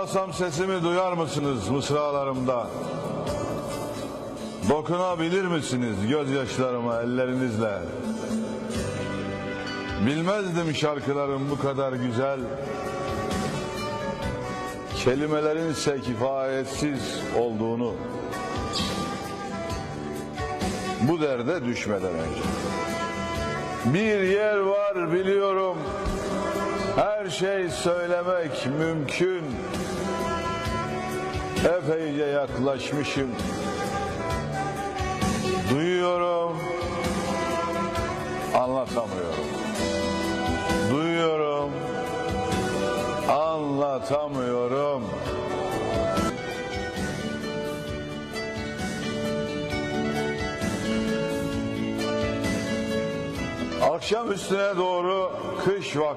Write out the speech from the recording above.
Ağlasam sesimi duyar mısınız mısralarımda? Dokunabilir misiniz gözyaşlarıma ellerinizle? Bilmezdim şarkıların bu kadar güzel. Kelimelerin ise kifayetsiz olduğunu. Bu derde düşmeden önce. Bir yer var biliyorum. Her şey söylemek mümkün. Epeyce yaklaşmışım. Duyuyorum. Anlatamıyorum. Duyuyorum. Anlatamıyorum. Akşam üstüne doğru kış vakti